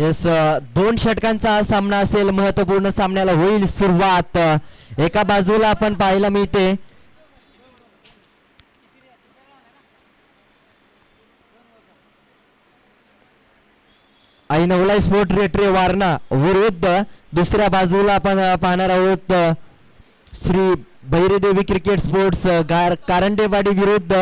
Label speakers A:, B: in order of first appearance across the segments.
A: Yes uh, दोन षटकांचा हा सामना असेल महत्त्वपूर्ण सामन्याला होईल सुरुवात. एका बाजूला आपण पाहायला मिळते. आई नवलाई स्पोर्ट रेट्रे वारणा विरुद्ध दुसऱ्या बाजूला आपण पाहणार आहोत श्री भैरदेवी क्रिकेट स्पोर्ट्स गार कारंडेवाडी विरुद्ध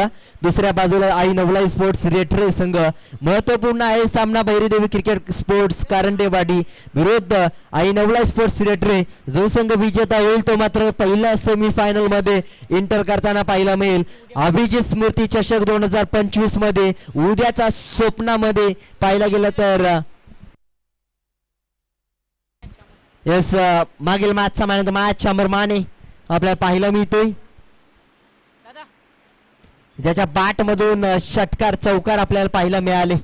A: दुसऱ्या बाजूला आई नवलाई स्पोर्ट्स रेट्रे संघ. महत्त्वपूर्ण आहे सामना भैरदेवी क्रिकेट स्पोर्ट्स कारंडेवाडी विरुद्ध आई नवलाई स्पोर्ट्स रेट्रे. जो संघ विजेता होईल तो मात्र पहिल्या सेमीफायनलमध्ये इंटर करताना पाहायला मिळेल. अभिजित स्मृती चषक दोन हजार पंचवीसमध्ये उद्याच्या स्वप्नामध्ये पाहायला गेलं तर यस येस मागील मॅच मॅन मॅच शंभर माने. आपल्याला पाहायला मिळतोय. ज्याच्या बॅट मधून अ, षटकार चौकार आपल्याला पाहायला मिळाले.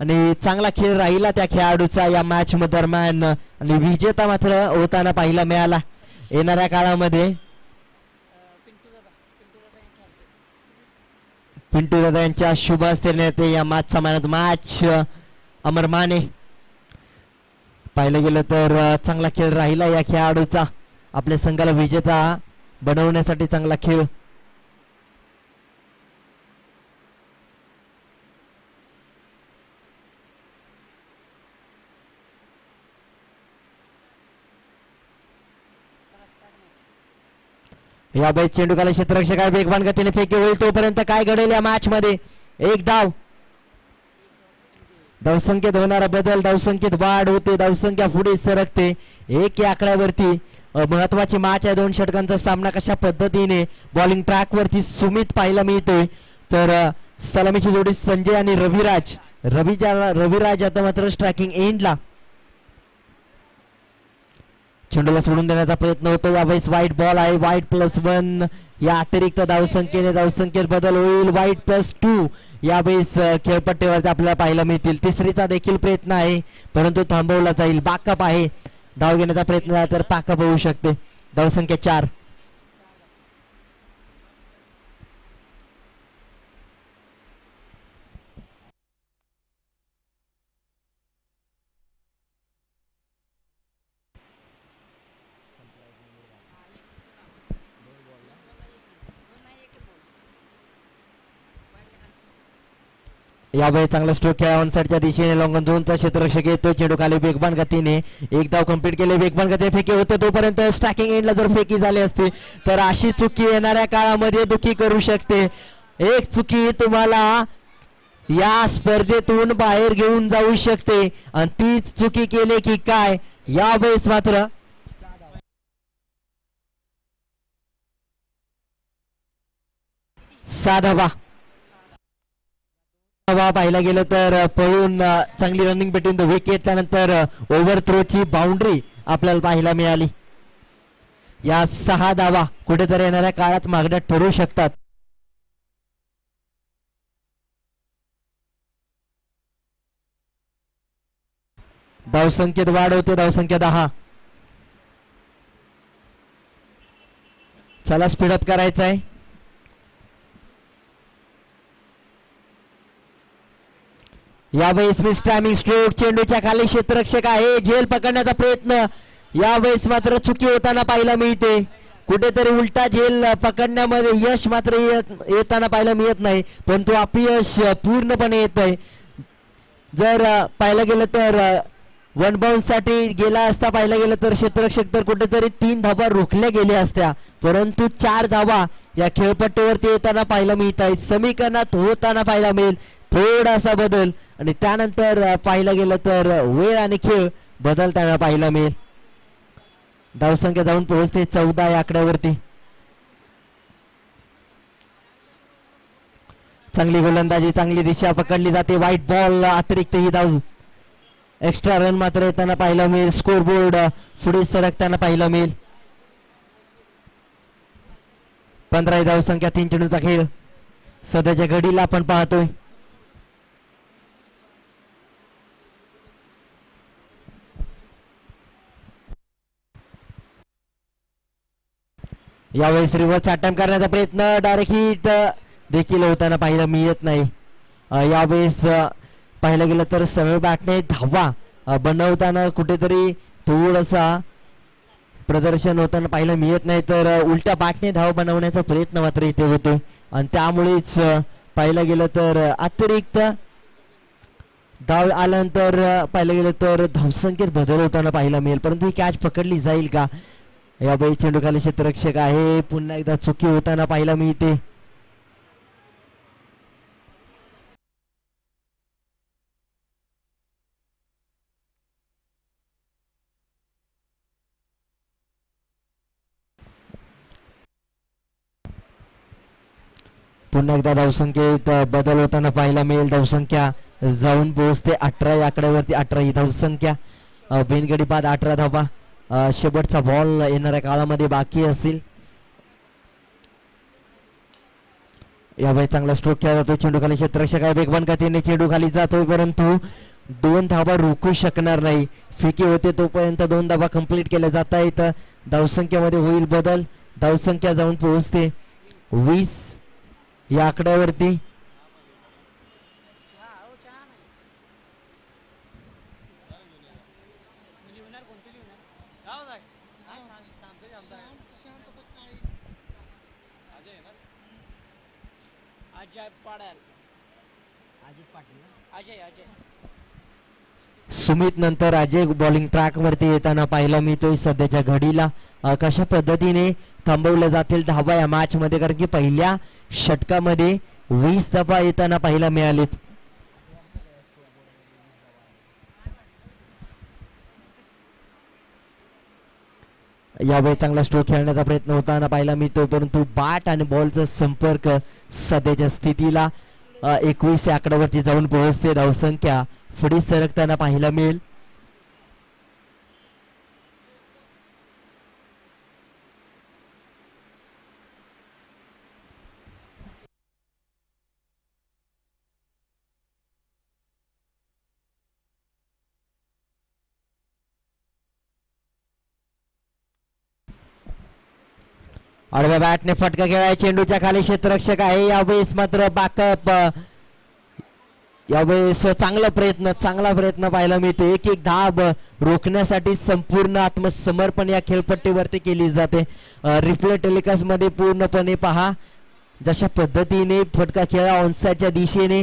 A: आणि चांगला खेळ राहिला त्या खेळाडूचा या मॅच दरम्यान. आणि विजेता मात्र होताना पाहायला मिळाला. येणाऱ्या काळामध्ये. पिंटू दादा. यांच्या शुभ येते या मॅचचा मॅन मॅच अमर माने. पाहिलं गेलं तर चांगला खेळ राहिला या खेळाडूचा. आपल्या संघाला विजेता बनवण्यासाठी चांगला खेळ. या बाई चेंडूकाला क्षेत्ररक्षक आहे. वेगवान गतीने फेकी होईल. तोपर्यंत काय घडेल या मॅच मध्ये? एक धाव. धावसंख्येत होणारा बदल धावसंख्येत वाढ होते. धावसंख्या पुढे सरकते. एक या आकड्यावरती महत्वाची मॅच आहे. दोन षटकांचा सामना कशा पद्धतीने बॉलिंग ट्रॅक वरती सुमित पाहायला मिळतोय. तर सलामीची जोडी संजय आणि रविराज. रवी रविराज आता मात्र स्ट्रायकिंग एंडला चेंडूला सोडून देण्याचा प्रयत्न होतो. यावेळेस वाईट बॉल आहे. वाईट प्लस वन या अतिरिक्त धावसंख्येने धावसंख्येत बदल होईल. वाईट प्लस टू यावेळेस खेळपट्टीवरती आपल्याला पाहायला मिळतील. तिसरीचा देखील प्रयत्न आहे. परंतु थांबवला जाईल. बाकअप आहे. धाव घेण्याचा प्रयत्न झाला तर पाकअप होऊ शकते. धावसंख्या चार. यावेळी चांगला स्ट्रोक खेळा ऑन साईडच्या दिशेने लॉंगन झोनचा क्षेत्ररक्षक येतो चेंडू खाली वेगवान गतीने एक धाव कंप्लीट केले वेगवान गतीने फेकी होते. तोपर्यंत स्टॅकिंग एंडला जर फेकी झाली असती तर अशी चुकी येणाऱ्या काळामध्ये दुखी करू शकते. एक चुकी तुम्हाला या स्पर्धेतून बाहेर घेऊन जाऊ शकते. आणि तीच चुकी केली की काय? यावेळेस मात्र साधावा हवा पाहायला गेलं तर पळून चांगली रनिंग बिटवीन द विकेट त्यानंतर ओव्हर थ्रोची बाउंड्री आपल्याला पाहायला मिळाली. या सहा धावा कुठेतरी येणाऱ्या काळात मागण्यात ठरू शकतात. धावसंख्येत वाढ होते धावसंख्या दहा. चला स्पीडअप करायचं आहे यावेळेस मिस टायमिंग स्ट्रोक चेंडूच्या खाली क्षेत्ररक्षक आहे. झेल पकडण्याचा प्रयत्न. यावेळेस मात्र चुकी होताना पाहायला मिळते. कुठेतरी उलटा झेल पकडण्यामध्ये यश मात्र येत- येताना पाहायला मिळत नाही. परंतु अपयश पूर्णपणे येत आहे जर पाहायला गेलं तर वन बाउन्ससाठी गेला असता पाहायला गेलं तर क्षेत्ररक्षक तर कुठेतरी तीन धावा रोखल्या गेल्या असत्या. परंतु चार धावा या खेळपट्टीवरती येताना पाहायला मिळत आहेत समीकरणात होताना पाहायला मिळेल. थोडासा बदल. आणि त्यानंतर पाहिलं पाहायला गेलं तर वेळ आणि खेळ बदलताना पाहायला मिळेल. धावसंख्या जाऊन पोहोचते चौदा या आकड्यावरती. चांगली गोलंदाजी चांगली दिशा पकडली जाते. वाईट बॉल अतिरिक्त ही धाव. एक्स्ट्रा रन मात्र येताना पाहायला मिळेल. स्कोर बोर्ड पुढे सरकताना पाहायला मिळेल. पंधरा धावसंख्या तीन चेंडूचा खेळ. सध्याच्या घडीला आपण पाहतोय. यावेळेस रिव्हर्स अटेम्प्ट करण्याचा प्रयत्न डायरेक्ट हिट देखील होताना पाहायला मिळत नाही. यावेळेस पाहायला गेलं तर सरळ बॅटने धावा बनवताना कुठेतरी थोडासा प्रदर्शन होताना पाहायला मिळत नाही तर उलट्या बाटने धाव बनवण्याचा प्रयत्न मात्र इथे होतो आणि त्यामुळेच पाहिलं पाहायला गेलं तर अतिरिक्त धाव आल्यानंतर पाहिलं पाहायला गेलं तर धावसंख्येत बदल होताना पाहायला मिळेल. परंतु ही कॅच पकडली जाईल का? याबाई चेंडूखाली क्षेत्ररक्षक आहे. पुन्हा एकदा चुकी होताना पाहायला मिळते. पुन्हा एकदा धावसंख्येत बदल होताना पाहायला मिळेल. धावसंख्या जाऊन पोहोचते. अठरा या आकड्यावरती अठरा ही धावसंख्या. बिनगडी बाद अठरा धावा. शेवटचा बॉल येणाऱ्या काळामध्ये बाकी असेल. यावेळी चांगला स्ट्रोक केला जातो. चेंडू खाली क्षेत्ररक्षक आहे. वेगवान गतीने चेंडू खाली परंतु दोन धावा रोखू शकणार नाही. फिके होते तोपर्यंत दोन धावा कंप्लीट केल्या जात आहेत. धावसंख्येमध्ये होईल बदल. धावसंख्या जाऊन पोहोचते. वीस या आकड्यावरती
B: अजय पाडाल अजय अजय
A: सुमित नंतर अजय बॉलिंग ट्रॅक वरती येताना पाहिला मिळतोय सध्याच्या घडीला. कशा पद्धतीने थांबवल्या जातील धावा या मॅच मध्ये कारण की पहिल्या षटकामध्ये वीस धावा येताना पाहायला मिळालीत. यावेळी चांगला स्ट्रोक खेळण्याचा प्रयत्न होताना पाहायला मिळतो परंतु बॅट आणि बॉलचा संपर्क सध्याच्या स्थितीला एकवीस या आकड्यावरती जाऊन पोहोचते धावसंख्या. पुढे सरकताना पाहायला मिळेल. आडव्या बॅटने फटका खेळाय चेंडूच्या खाली क्षेत्ररक्षक आहे. यावेळेस मात्र बाकप यावेळेस चांगला प्रयत्न चांगला प्रयत्न पाहायला मिळतो एक एक धाब रोखण्यासाठी संपूर्ण आत्मसमर्पण या खेळपट्टीवरती केली जाते. रिप्ले टेलिकास्टमध्ये पूर्णपणे पहा जशा पद्धतीने फटका खेळा ऑनसाईडच्या दिशेने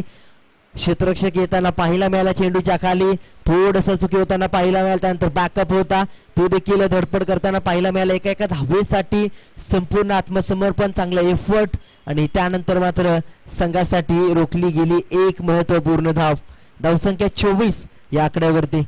A: क्षेत्ररक्षक येताना पाहायला मिळाला चेंडूच्या खाली. थोडस चुकी होताना पाहायला मिळाला त्यानंतर बॅकअप होता. तो देखील धडपड करताना पाहायला मिळाला एका एका धावेसाठी. संपूर्ण आत्मसमर्पण चांगला एफर्ट आणि त्यानंतर मात्र संघासाठी रोखली गेली एक महत्त्वपूर्ण धाव. धावसंख्या चोवीस या आकड्यावरती.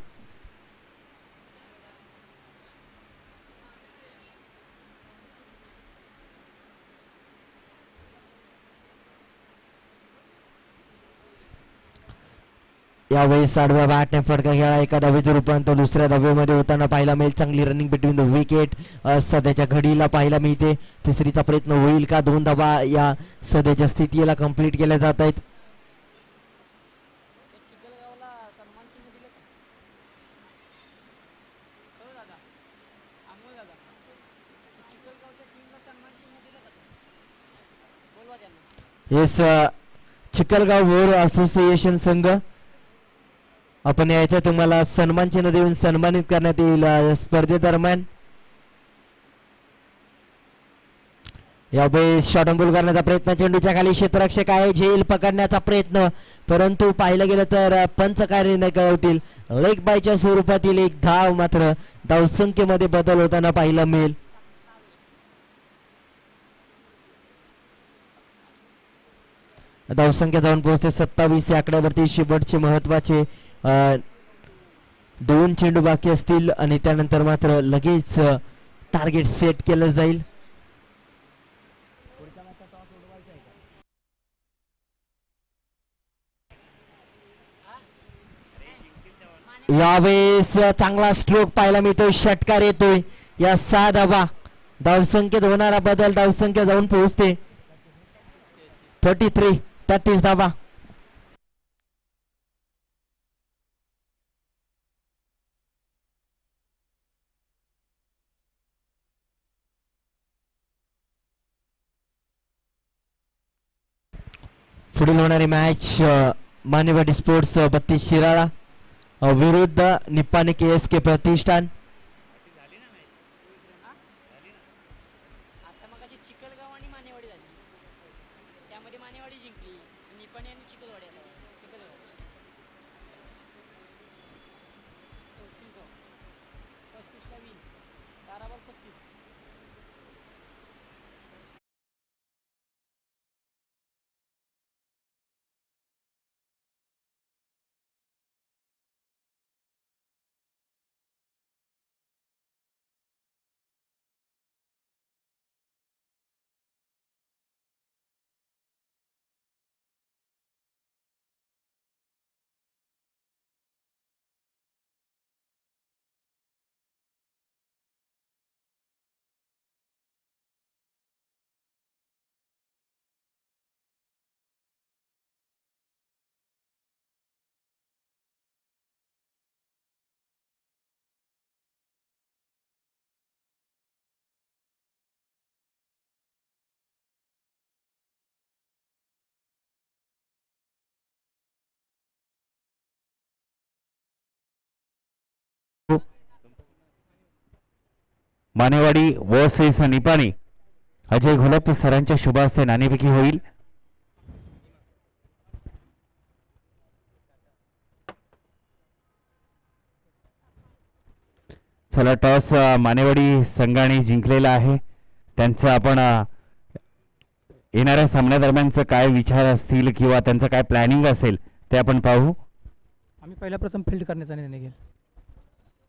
A: यावेळी साडव्या बॅटने फटका खेळा एका धावेचे रूपांतर दुसऱ्या धावेमध्ये होताना पाहायला मिळेल. चांगली रनिंग बिटवीन द विकेट सध्याच्या घडीला पाहायला मिळते. तिसरीचा प्रयत्न होईल का? दोन धावा या सध्याच्या स्थितीला कंप्लीट केल्या जात आहेत. येस चिखलगाव वोर असोसिएशन संघ आपण यायचं तुम्हाला सन्मान चिन्ह देऊन सन्मानित करण्यात येईल स्पर्धे स्पर्धेदरम्यान यावेळी शॉर्ट बॉल करण्याचा प्रयत्न चेंडूच्या खाली क्षेत्ररक्षक आहे झेल पकडण्याचा प्रयत्न. परंतु पाहिलं गेलं तर अ, पंच कार्य न कळवतील. लेग बायच्या स्वरूपातील एक धाव मात्र धावसंख्येमध्ये बदल होताना पाहायला मिळेल. धावसंख्या जाऊन पोहोचते सत्तावीस या आकड्यावरती शेवटचे महत्त्वाचे दोन चेंडू बाकी असतील आणि त्यानंतर मात्र लगेच टार्गेट सेट केलं जाईल. यावेळेस चांगला स्ट्रोक पाहायला मिळतोय. षटकार येतोय. या सहा धावा धावसंख्येत होणारा बदल धावसंख्या जाऊन पोहोचते. थर्टी थ्री तेहतीस धावा. पुढील होणारी मॅच मानेवाडी स्पोर्ट्स बत्तीस शिराळा विरुद्ध निप्पाणी के एस के प्रतिष्ठान.
B: मानेवाडी
C: व वर्सेस निपाणी. अजय घोलप सरांच्या शुभ हस्ते होईल. चला टॉस मानेवाडी संघाने जिंकलेला आहे. त्यांचं आपण येणाऱ्या सामन्यादरम्यानचं काय विचार असतील किंवा त्यांचं काय प्लॅनिंग असेल ते आपण पाहू.
D: आम्ही पहिला प्रथम फील्ड करण्याचा निर्णय घेईल.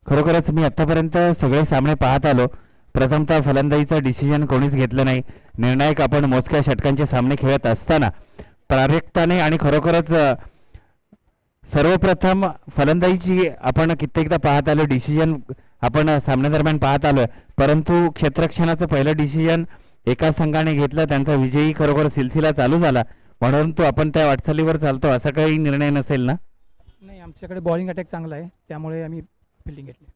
C: खरोखरच मी आत्तापर्यंत सगळे सामने पाहत आलो. प्रथमतः फलंदाजीचं डिसिजन कोणीच घेतलं नाही. निर्णायक आपण मोजक्या षटकांचे सामने खेळत असताना. प्रारेक्ताने आणि खरोखरच सर्वप्रथम फलंदाजीची आपण कित्येकदा पाहत आलो. डिसिजन आपण सामन्यादरम्यान पाहत आलो. परंतु क्षेत्रक्षणाचं पहिलं डिसिजन एका संघाने घेतलं. त्यांचा विजयी खरोखर सिलसिला चालू झाला. म्हणून तो आपण त्या वाटचालीवर चालतो. असा काही निर्णय नसेल ना?
D: नाही आमच्याकडे बॉलिंग अटॅक चांगला आहे. त्यामुळे आम्ही फिल्डिंग घेतली.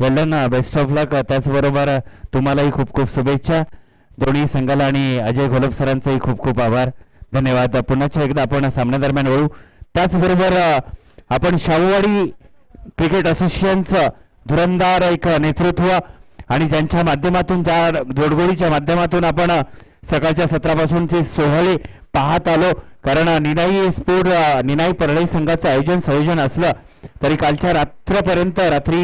C: Well done best of luck त्याचबरोबर तुम्हालाही खूप खूप शुभेच्छा. दोन्ही संघाला आणि अजय घोलप सरांचंही खूप खूप आभार. धन्यवाद. पुन्हा एकदा आपण सामन्यादरम्यान वळू. त्याचबरोबर आपण शाहूवाडी क्रिकेट असोसिएशनचं धुरंदार एक नेतृत्व आणि ज्यांच्या माध्यमातून ज्या जोडगोळीच्या माध्यमातून आपण सकाळच्या सत्रापासूनचे सोहळे पाहत आलो. कारण निनाई स्पोर्ट निनाई परळी संघाचं आयोजन संयोजन असलं तरी कालच्या रात्रपर्यंत रात्री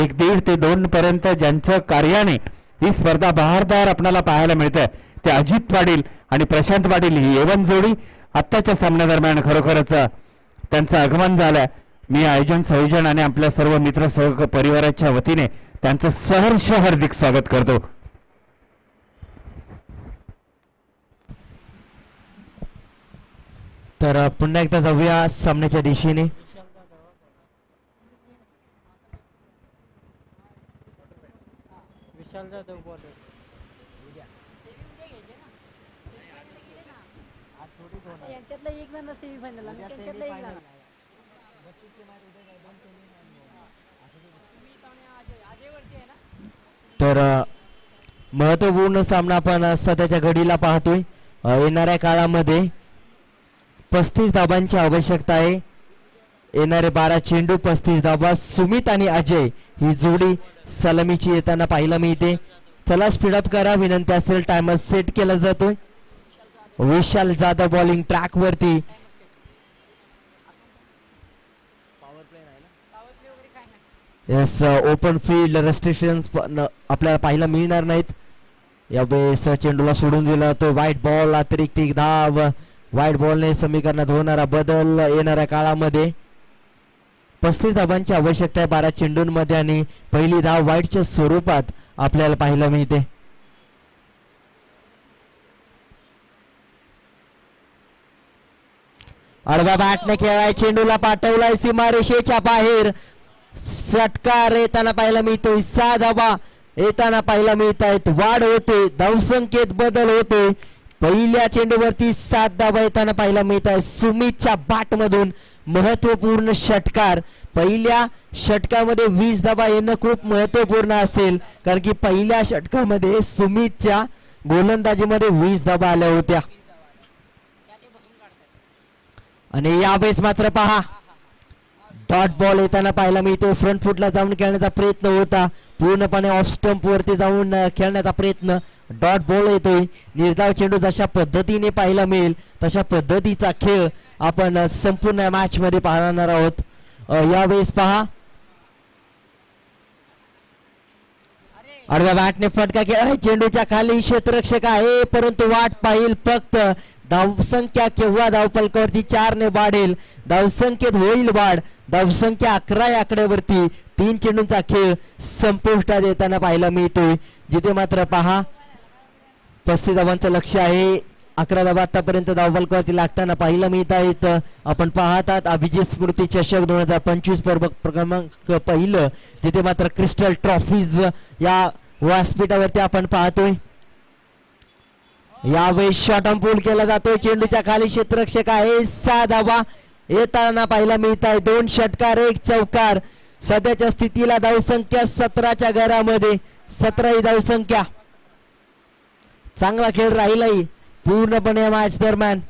C: एक दीड ते दोन पर्यंत ज्यांचं कार्याने ही स्पर्धा बहारदार आपल्याला पाहायला मिळते ते अजित पाटील आणि प्रशांत पाटील ही एवन जोडी आत्ताच्या सामन्यादरम्यान खरोखरच त्यांचं आगमन झालंय. मी आयोजन संयोजन आणि आपल्या सर्व मित्र सह परिवाराच्या वतीने त्यांचं सहर्ष हार्दिक स्वागत करतो.
A: तर पुन्हा एकदा जाऊया सामन्याच्या दिशेने
D: विशाल जाधव बॉलर
B: यांच्यातला एक त्यांच्यातला एक ना.
A: तर महत्त्वपूर्ण सामना आपण सध्याच्या घडीला पाहतोय. येणाऱ्या काळामध्ये पस्तीस धाबांची आवश्यकता आहे. येणारे बारा चेंडू पस्तीस धाबा सुमित आणि अजय ही जोडी सलामीची येताना पाहायला मिळते. चला स्पीडअप करा. विनंती असेल टायमर सेट केला जातोय. विशाल जाधव बॉलिंग ट्रॅक वरती
B: पावर प्ले वगैरे काय नाही
A: येस ओपन फील्ड रेस्ट्रिक्शन्स आपल्याला पाहायला मिळणार नाहीत. यावेळेस चेंडूला सोडून दिला तो व्हाईट बॉल अतिरिक्त एक धाव व्हाईट बॉलने समीकरणात होणारा बदल येणाऱ्या काळामध्ये. पस्तीस धावांची आवश्यकता आहे बारा चेंडूंमध्ये आणि पहिली धाव व्हाईटच्या स्वरूपात आपल्याला पाहायला मिळते. आडवा बॅटने खेळाय चेंडूला पाठवलाय सीमारेषेच्या बाहेर. षटकार येताना पाहायला मिळतोय सहा धावा येताना पाहायला मिळत आहेत वाढ होते धावसंख्येत बदल होते. पहिल्या चेंडूवरती सात धावा येताना पाहायला मिळत आहे सुमितच्या बाट मधून महत्त्वपूर्ण षटकार. पहिल्या षटकामध्ये वीस धावा येणं खूप महत्त्वपूर्ण असेल कारण की पहिल्या षटकामध्ये सुमितच्या गोलंदाजीमध्ये वीस धावा आल्या होत्या. आणि यावेळेस मात्र पहा डॉट बॉल येताना पाहायला मिळतो. फ्रंट फुटला जाऊन खेळण्याचा प्रयत्न होता. पूर्णपणे ऑफ स्टंपवरती जाऊन खेळण्याचा प्रयत्न डॉट बॉल येतोय. निर्धाव चेंडू जशा पद्धतीने पाहायला मिळेल तशा पद्धतीचा खेळ आपण संपूर्ण मॅच मध्ये पाहणार आहोत. यावेळेस पहा. आडव्या बॅटने फटका केला चेंडूच्या खाली क्षेत्ररक्षक आहे परंतु वाट पाहिल फक्त धावसंख्या केव्हा धावपलकावरती चारने वाढेल? धावसंख्येत होईल वाढ. धावसंख्या अकरा या आकड्यावरती तीन चेंडूंचा खेळ संपुष्टात येताना पाहायला मिळतोय. जिथे मात्र पहा पस्तीस धावांचं लक्ष आहे. अकरा धावा आतापर्यंत धावपलकावरती लागताना पाहायला मिळत आहेत. आपण पाहतात अभिजित स्मृती चषक दोन हजार पंचवीस क्रमांक पहिलं. तिथे मात्र क्रिस्टल ट्रॉफीज या व्यासपीठावरती आपण पाहतोय. यावेळेस शॉर्ट ऑन पूल केला जातोय. चेंडूच्या खाली क्षेत्ररक्षक आहे सहा धावा येताना पाहायला मिळत आहे दोन षटकार एक चौकार. सध्याच्या स्थितीला धावसंख्या सतराच्या घरामध्ये. सतरा ही धावसंख्या. चांगला खेळ राहिलाही पूर्णपणे या मॅच दरम्यान.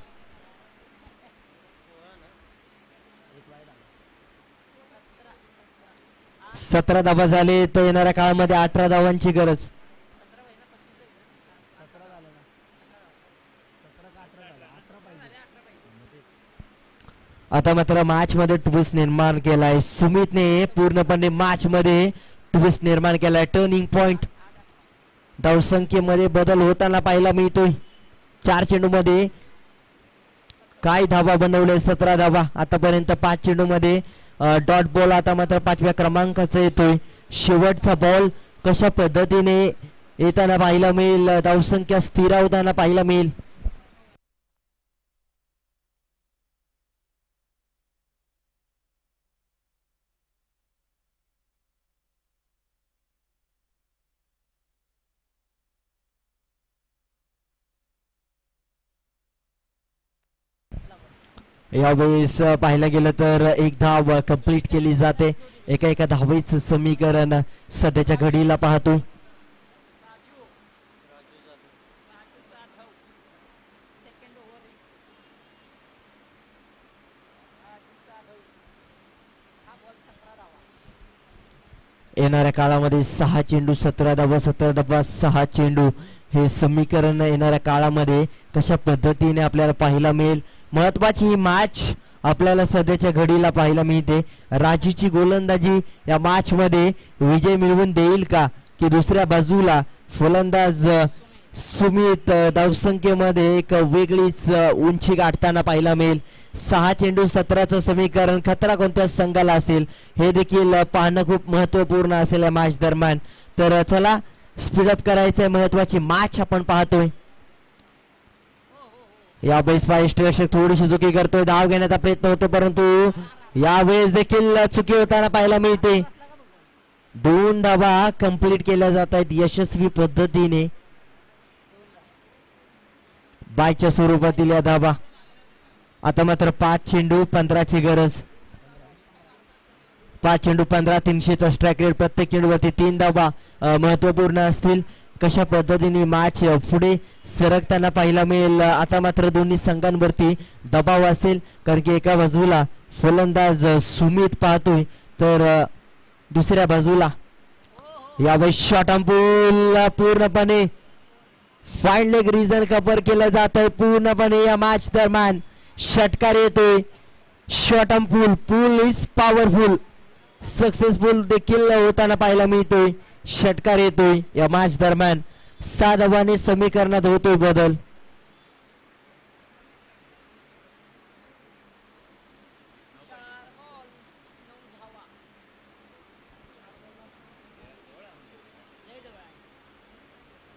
A: सतरा धावा झाले. तर येणाऱ्या काळामध्ये अठरा धावांची गरज. आता मात्र मॅच मध्ये ट्विस्ट निर्माण केलाय. सुमितने पूर्णपणे मॅच मध्ये ट्विस्ट निर्माण केलाय. टर्निंग पॉइंट धावसंख्येमध्ये बदल होताना पाहायला मिळतोय. चार चेंडू मध्ये काय धावा बनवले सतरा धावा. आतापर्यंत पाच चेंडू मध्ये डॉट बॉल आता मात्र पाचव्या क्रमांकाचा येतोय. शेवटचा बॉल कशा पद्धतीने येताना पाहायला मिळेल? धावसंख्या स्थिरावताना पाहायला मिळेल? यावेळेस पाहायला गेलं तर एक धाव कंप्लीट केली जाते. एका एका धावेच समीकरण सध्याच्या घडीला पाहतो. येणाऱ्या काळामध्ये सहा चेंडू सतरा धावा सतरा धावा सहा चेंडू हे समीकरण येणाऱ्या काळामध्ये कशा पद्धतीने आपल्याला पाहायला मिळेल? महत्वाची ही मॅच आपल्याला सध्याच्या घडीला पाहायला मिळते. राजीची गोलंदाजी या मॅच मध्ये विजय मिळवून देईल का? की दुसऱ्या बाजूला फलंदाज सुमित धावसंख्येमध्ये एक वेगळीच उंची गाठताना पाहायला मिळेल. सहा चेंडू सतराचं समीकरण खतरा कोणत्या संघाला असेल? हे देखील पाहणं खूप महत्त्वपूर्ण असेल या मॅच दरम्यान. तर चला स्पीडअप आहे महत्वाची मॅच आपण पाहतोय. या बैसपा रक्षक थोडीशी चुकी करतोय धाव घेण्याचा प्रयत्न होतो परंतु यावेळेस देखील चुकी होताना पाहायला मिळते. दोन धावा कंप्लीट केल्या जात आहेत यशस्वी पद्धतीने. बायच्या स्वरूपातील या धावा. आता मात्र पाच चेंडू पंधराची गरज. पाच चेंडू पंधरा तीनशेचा स्ट्राईक रेट प्रत्येक चेंडूवरती तीन धावा महत्त्वपूर्ण असतील. कशा पद्धतीने मॅच पुढे सरकताना पाहायला मिळेल? आता मात्र दोन्ही संघांवरती दबाव असेल. कारण की एका बाजूला फलंदाज सुमित पाहतोय तर दुसऱ्या बाजूला यावेळी शॉट पूल पूर्णपणे फाईन लेग रिझन कव्हर केलं जात आहे पूर्णपणे या मॅच दरम्यान षटकार येतोय. Shot pull pull is powerful successful देखील होताना पाहायला मिळतोय. षटकार येतोय या मॅच दरम्यान. सात धावाने समीकरणात होतोय बदल.
B: चार नऊ धावा लय जवळ आहे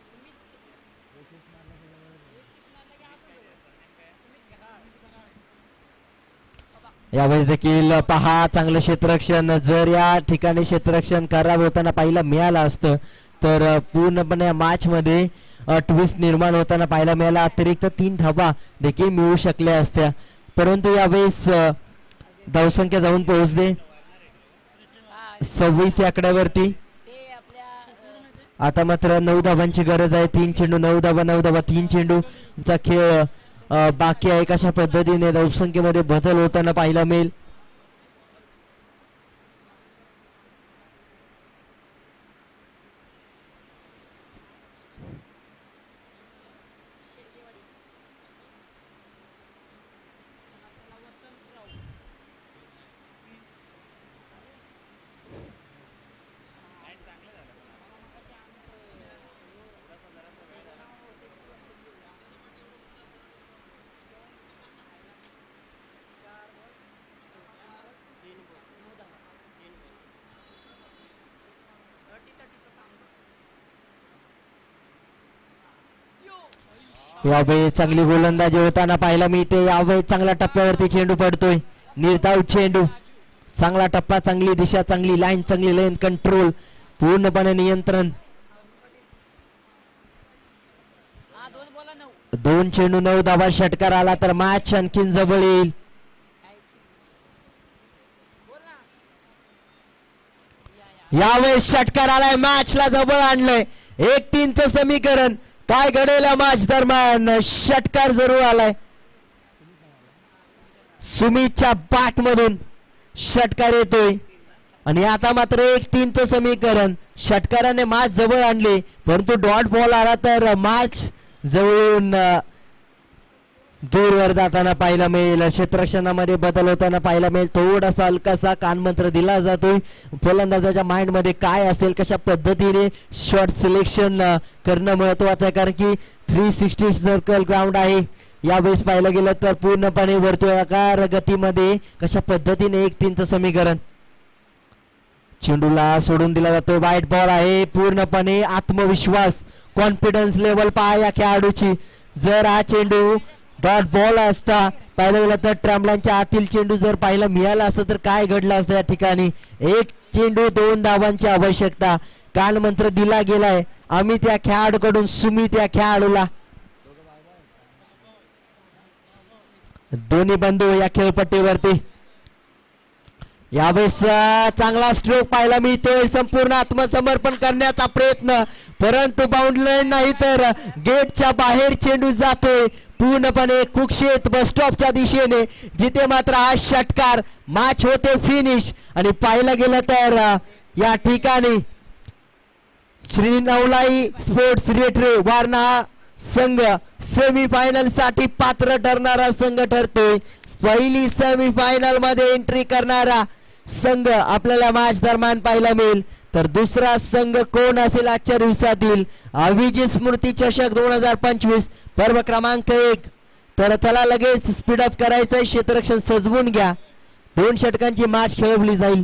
B: सुमित एक six मारला की आतच जवळ. सुमित घराळ
A: यावेळेस देखील पहा चांगलं क्षेत्ररक्षण. जर या ठिकाणी क्षेत्ररक्षण खराब होताना पाहायला मिळालं असतं तर पूर्णपणे मॅच मध्ये ट्विस्ट निर्माण होताना पाहायला मिळाला. अतिरिक्त तीन धावा देखील मिळू शकल्या असत्या. परंतु यावेळेस धावसंख्या जाऊन पोहोचले. सव्वीस या आकड्यावरती आता मात्र नऊ धावांची गरज आहे. तीन चेंडू नऊ धावा नऊ धावा तीन चेंडू चा खेळ बाकी आहे कशा पद्धतीने धावसंख्येमध्ये बदल होताना पाहायला मिळेल? यावेळी चांगली गोलंदाजी होताना पाहायला मिळते. यावेळी चांगल्या टप्प्यावरती चेंडू पडतोय. निर्धाव चेंडू. चांगला टप्पा चांगली दिशा चांगली लाईन चांगली लेन कंट्रोल पूर्णपणे नियंत्रण.
B: दोन
A: चेंडू नऊ धावा षटकार आला तर मॅच आणखीन जवळ येईल. यावेळेस षटकार आलाय मॅचला जवळ आणलंय. एक तीनचं समीकरण. काय घडेल मॅच दरम्यान? षटकार जरूर आलाय. सुमितच्या बाट मधून षटकार येतोय. आणि आता मात्र एक तीनचं समीकरण. षटकाराने मॅच जवळ आणली परंतु डॉट बॉल आला तर मॅच जवळून दूरवर जाताना पाहायला मिळेल. क्षेत्ररक्षणामध्ये बदल होताना पाहायला मिळेल. थोडासा हलकासा कानमंत्र दिला जातोय. फलंदाजाच्या माइंडमध्ये काय असेल कशा पद्धतीने शॉट सिलेक्शन करणं महत्वाचं आहे? कारण की थ्री सिक्स्टी सर्कल ग्राउंड आहे. यावेळेस पाहायला गेलं तर पूर्णपणे वर्तुळाकार गतीमध्ये कशा पद्धतीने एक तीनचं समीकरण? चेंडूला सोडून दिला जातो. वाईट बॉल आहे. पूर्णपणे आत्मविश्वास कॉन्फिडन्स लेवल पहा या खेळाडूची जर हा चेंडू डॉट बॉल असता. पाहिलं गेलं तर ट्रम्बलांच्या आतील चेंडू जर पाहायला मिळाला असतं तर काय घडलं असतं या ठिकाणी? एक चेंडू दोन धावांची आवश्यकता. काल मंत्र दिला गेलाय. आम्ही त्या खेळाडूकडून सुमित या खेळाडूला. दोन्ही बंधू या खेळपट्टीवरती. यावेळेस चांगला स्ट्रोक पाहायला मिळतोय. संपूर्ण आत्मसमर्पण करण्याचा प्रयत्न. परंतु बाउंड्री नाही तर गेटच्या बाहेर चेंडू जातोय. पूर्णपणे कुक्षेत बस स्टॉपच्या दिशेने. जिथे मात्र हा षटकार मॅच होते फिनिश आणि पाहायला गेलं तर या ठिकाणी श्री नवलाई स्पोर्ट्स रेटरे वारणा हा संघ सेमीफायनलसाठी पात्र ठरणारा संघ ठरतोय. पहिली सेमीफायनलमध्ये एंट्री करणारा संघ आपल्याला मॅच दरम्यान पाहायला मिळेल. तर दुसरा संघ कोण असेल आजच्या दिवसातील? अभिजित स्मृती चषक दोन हजार पंचवीस पर्व क्रमांक एक. तर चला लगेच स्पीडअप करायचंय क्षेत्ररक्षण सजवून घ्या. दोन षटकांची मॅच खेळवली जाईल.